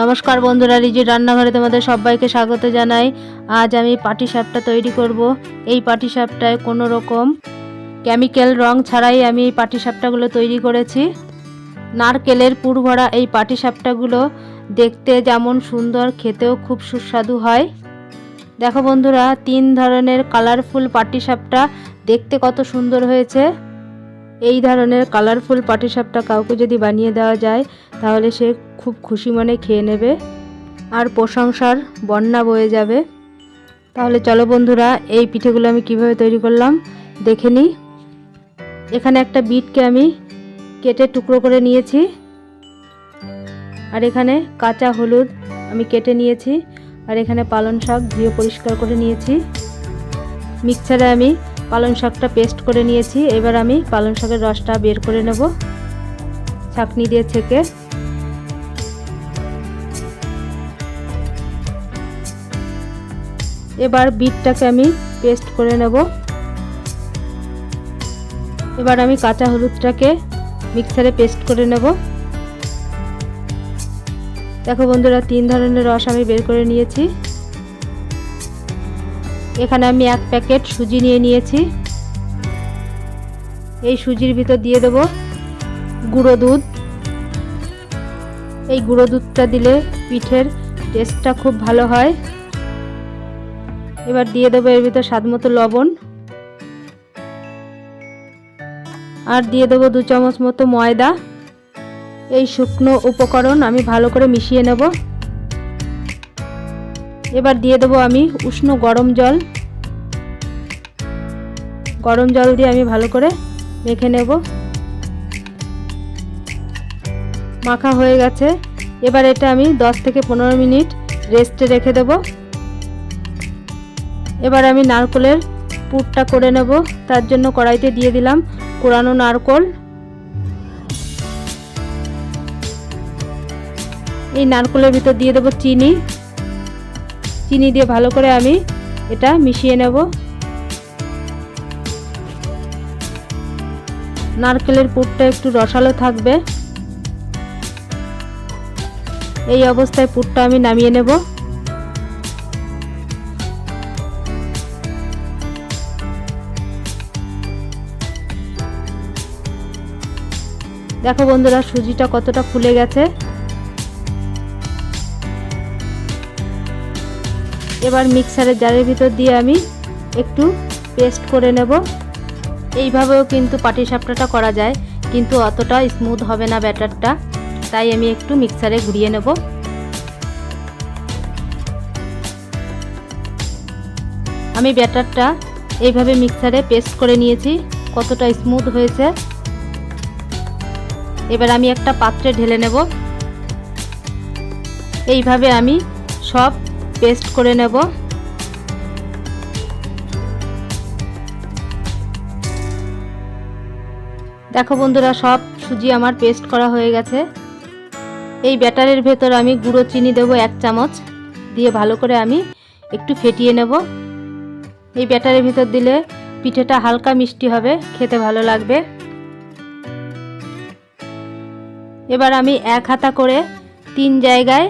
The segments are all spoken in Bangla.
নমস্কার বন্ধুরা, রিজি রান্নাঘরে তোমাদের সবাইকে স্বাগত জানাই। আজ আমি পাটি সাপটা তৈরি করব। এই পাটি সাপটায় কোনো রকম কেমিক্যাল রং ছাড়াই আমি এই পাটি সাপটাগুলো তৈরি করেছি। নারকেলের পুর ভরা এই পাটি সাপটাগুলো দেখতে যেমন সুন্দর, খেতেও খুব সুস্বাদু হয়। দেখো বন্ধুরা, তিন ধরনের কালারফুল পাটি সাপটা দেখতে কত সুন্দর হয়েছে। এই ধরনের কালারফুল পাটিসাপটা কাউকে যদি বানিয়ে দেওয়া যায়, তাহলে সে খুব খুশি মনে খেয়ে নেবে। আর প্রশংসার বন্যা বয়ে যাবে। তাহলে চলো বন্ধুরা, এই পিঠেগুলো আমি কীভাবে তৈরি করলাম, দেখে নিই। এখানে একটা বিটকে আমি কেটে টুকরো করে নিয়েছি। আর এখানে কাঁচা হলুদ আমি কেটে নিয়েছি। আর এখানে পালং শাক ধুয়ে পরিষ্কার করে নিয়েছি। মিক্সারে আমি পালং শাকটা পেস্ট করে নিয়েছি। এবার আমি পালং শাকের রসটা বের করে নেব। ছাকনি দিয়ে ছেঁকে। এবার বিটটাকে আমি পেস্ট করে নেব। এবার আমি কাঁচা হলুদটাকে মিক্সারে পেস্ট করে নেব। দেখো বন্ধুরা, তিন ধরনের রস আমি বের করে নিয়েছি। এখানে আমি এক প্যাকেট সুজি নিয়ে নিয়েছি। এই সুজির ভিতর দিয়ে দেব গুঁড়ো দুধ। এই গুঁড়ো দুধটা দিলে পিঠের টেস্টটা খুব ভালো হয়। এবার দিয়ে দেবো এর ভিতর স্বাদ মতো লবণ। আর দিয়ে দেবো দু চামচ মতো ময়দা। এই শুকনো উপকরণ আমি ভালো করে মিশিয়ে নেব। এবার দিয়ে দেবো আমি উষ্ণ গরম জল। গরম জল দিয়ে আমি ভালো করে মেখে নেব। মাখা হয়ে গেছে। এবার এটা আমি 10 থেকে পনেরো মিনিট রেস্টে রেখে দেব। এবার আমি নারকলের পুরটা করে নেব। তার জন্য কড়াইতে দিয়ে দিলাম কোরানো নারকল। এই নারকলের ভিতর দিয়ে দেবো চিনি। চিনি দিয়ে ভালো করে আমি এটা মিশিয়ে নেব। নারকেলের পুরটা একটু রসালো থাকবে। এই অবস্থায় পুরটা আমি নামিয়ে নেব। দেখো বন্ধুরা, সুজিটা কতটা ফুলে গেছে। এবার মিক্সারের জারের ভিতর দিয়ে আমি একটু পেস্ট করে নেব। এইভাবেও কিন্তু পাটিসাপটাটা করা যায়, কিন্তু অতটা স্মুথ হবে না ব্যাটারটা। তাই আমি একটু মিক্সারে ঘুরিয়ে নেব। আমি ব্যাটারটা এইভাবে মিক্সারে পেস্ট করে নিয়েছি, কতটা স্মুথ হয়েছে। এবার আমি একটা পাত্রে ঢেলে নেব। এইভাবে আমি সব পেস্ট করে নেব। দেখো বন্ধুরা, সব সুজি আমার পেস্ট করা হয়ে গেছে। এই ব্যাটারের ভেতর আমি গুঁড়ো চিনি দেবো এক চামচ, দিয়ে ভালো করে আমি একটু ফেটিয়ে নেব। এই ব্যাটারের ভিতর দিলে পিঠেটা হালকা মিষ্টি হবে, খেতে ভালো লাগবে। এবার আমি এক হাতা করে তিন জায়গায়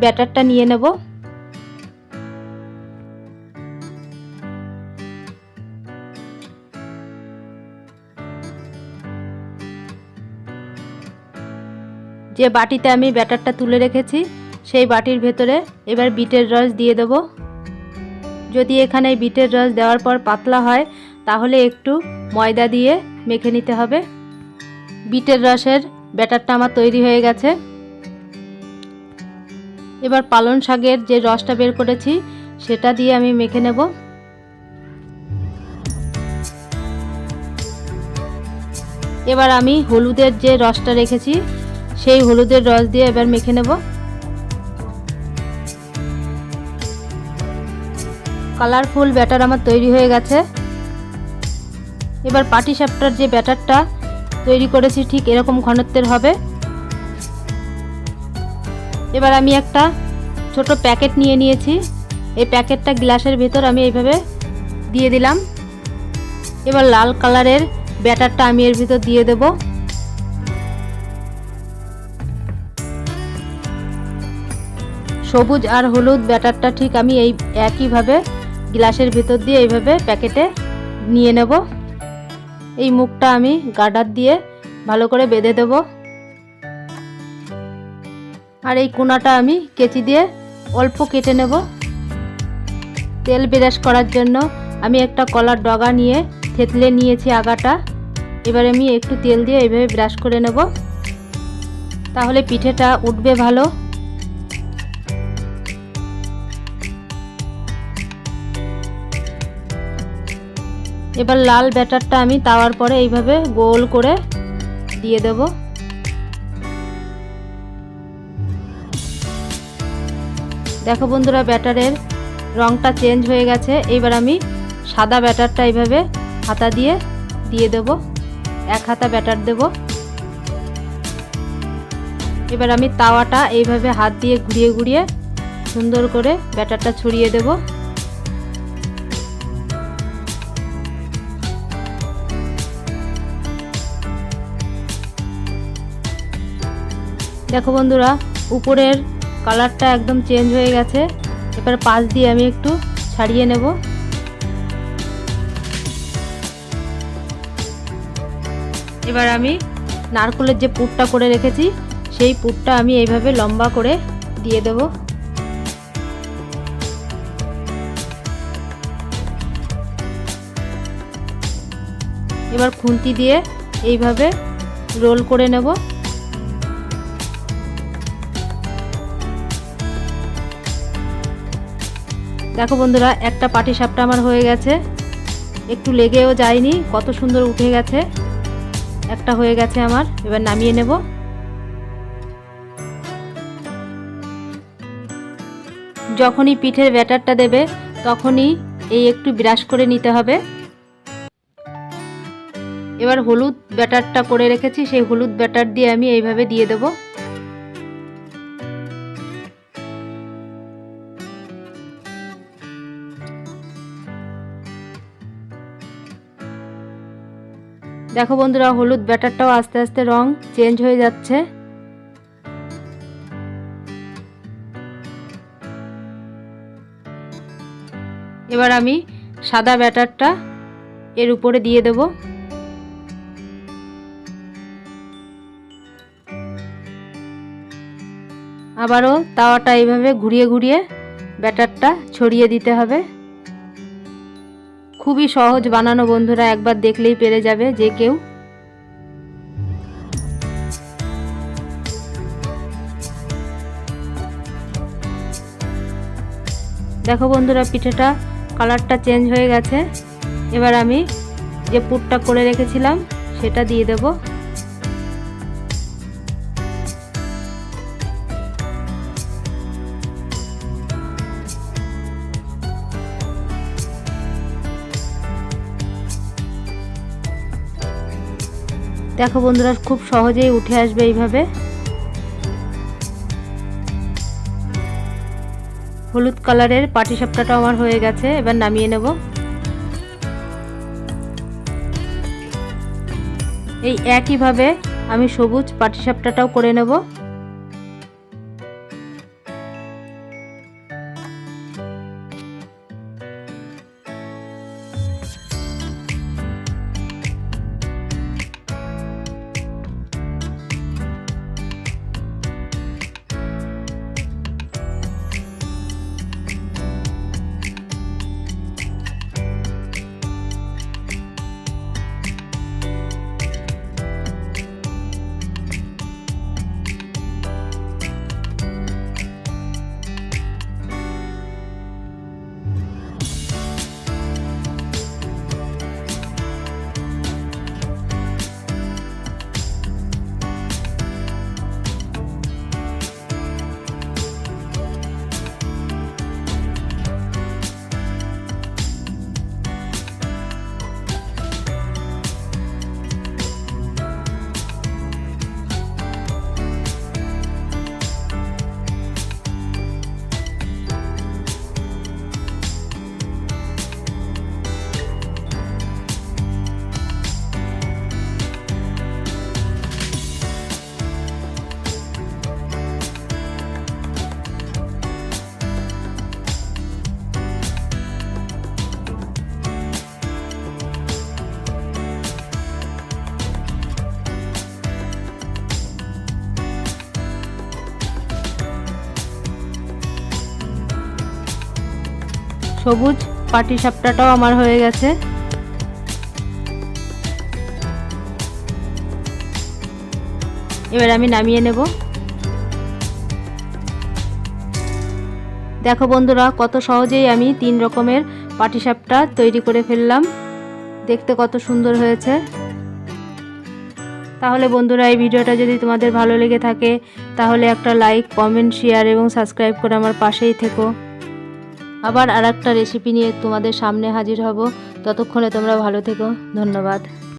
ব্যাটারটা নিয়ে নেব। যে বাটিতে আমি ব্যাটারটা তুলে রেখেছি, সেই বাটির ভেতরে এবার বিটের রস দিয়ে দেব। যদি এখানে বিটের রস দেওয়ার পর পাতলা হয়, তাহলে একটু ময়দা দিয়ে মেখে নিতে হবে। বিটের রসের ব্যাটারটা আমার তৈরি হয়ে গেছে। এবার পালন শাকের যে রসটা বের করেছি, সেটা দিয়ে আমি মেখে নেব। এবার আমি হলুদের যে রসটা রেখেছি সেই হলুদের রস দিয়ে এবার মেখে নেব। কালারফুল ব্যাটার আমার তৈরি হয়ে গেছে। এবার পাটি সাপটার যে ব্যাটারটা তৈরি করেছি ঠিক এরকম ঘনত্বের হবে। এবার আমি একটা ছোট প্যাকেট নিয়ে নিয়েছি। এই প্যাকেটটা গ্লাসের ভেতর আমি এইভাবে দিয়ে দিলাম। এবার লাল কালারের ব্যাটারটা আমি এর ভিতর দিয়ে দেবো। সবুজ আর হলুদ ব্যাটারটা ঠিক আমি এই একইভাবে গ্লাসের ভেতর দিয়ে এইভাবে প্যাকেটে নিয়ে নেব। এই মুখটা আমি গার্ডার দিয়ে ভালো করে বেঁধে দেব। আর এই কোনাটা আমি কেচি দিয়ে অল্প কেটে নেব। তেল ব্রাশ করার জন্য আমি একটা কলার ডগা নিয়ে থেতলে নিয়েছি আগাটা। এবার আমি একটু তেল দিয়ে এইভাবে ব্রাশ করে নেব। তাহলে পিঠেটা উঠবে ভালো। এবার লাল ব্যাটারটা আমি তাওয়ার পরে এইভাবে গোল করে দিয়ে দেব। দেখো বন্ধুরা, ব্যাটারের রংটা চেঞ্জ হয়ে গেছে। এবার আমি সাদা ব্যাটারটা এইভাবে হাতা দিয়ে দিয়ে দেব। এক হাতা ব্যাটার দেব। এবার আমি তাওয়াটা এইভাবে হাত দিয়ে ঘুরিয়ে ঘুরিয়ে সুন্দর করে ব্যাটারটা ছড়িয়ে দেবো। দেখো বন্ধুরা, উপরের কালারটা একদম চেঞ্জ হয়ে গেছে। এবার পাশ দিয়ে আমি একটু ছাড়িয়ে নেব। এবার আমি নারকলের যে পুরটা করে রেখেছি, সেই পুরটা আমি এইভাবে লম্বা করে দিয়ে দেব। এবার খুন্তি দিয়ে এইভাবে রোল করে নেব। দেখো বন্ধুরা, একটা পাটি সাপটা আমার হয়ে গেছে। একটু লেগেও যায়নি, কত সুন্দর উঠে গেছে। একটা হয়ে গেছে আমার, এবার নামিয়ে নেব। যখনই পিঠের ব্যাটারটা দেবে, তখনই এই একটু ব্রাশ করে নিতে হবে। এবার হলুদ ব্যাটারটা করে রেখেছি, সেই হলুদ ব্যাটার দিয়ে আমি এইভাবে দিয়ে দেবো। দেখো বন্ধুরা, হলুদ ব্যাটারটাও আস্তে আস্তে রং চেঞ্জ হয়ে যাচ্ছে। এবার আমি সাদা ব্যাটারটা এর উপরে দিয়ে দেব। আবারও তাওয়াটা এইভাবে ঘুরিয়ে ঘুরিয়ে ব্যাটারটা ছড়িয়ে দিতে হবে। খুবই সহজ বানানো বন্ধুরা, একবার দেখলেই পেরে যাবে যে কেউ। দেখো বন্ধুরা, পিঠেটা, কালারটা চেঞ্জ হয়ে গেছে। এবার আমি যে পুটটা করে রেখেছিলাম, সেটা দিয়ে দেবো। দেখো বন্ধুরা, খুব সহজেই উঠে আসবে এইভাবে। হলুদ কালারের পাটি সাপটাটা আমার হয়ে গেছে, এবার নামিয়ে নেব। এই একইভাবে আমি সবুজ পাটি সাপটাটাও করে নেব। সবুজ পাটি সাপটাটাও আমার হয়ে গেছে। এবার আমি নামিয়ে নেব। দেখো বন্ধুরা, কত সহজেই আমি তিন রকমের পাটিসাপটা তৈরি করে ফেললাম। দেখতে কত সুন্দর হয়েছে। তাহলে বন্ধুরা, এই ভিডিওটা যদি তোমাদের ভালো লেগে থাকে, তাহলে একটা লাইক, কমেন্ট, শেয়ার এবং সাবস্ক্রাইব করে আমার পাশেই থেকো। আবার আর রেসিপি নিয়ে তোমাদের সামনে হাজির হব। ততক্ষণে তোমরা ভালো থেকো। ধন্যবাদ।